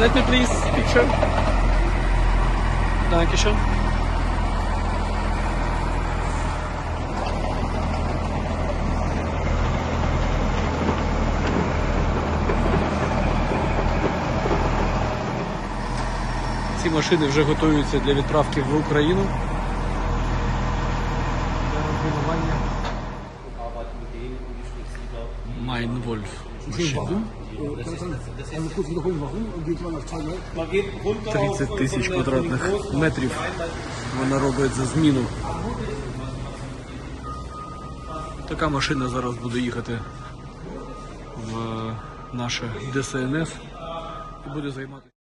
Let me please picture. Dankeschön. Ці машини вже готуються для відправки в Україну. Розмінування. Майнвольф машина. Also kurz wiederholen, warum geht man nach China? Man geht runter auf 30 тисяч квадратних метрів вона робить за зміну. Така машина зараз буде їхати в наше ДСНС і буде займати.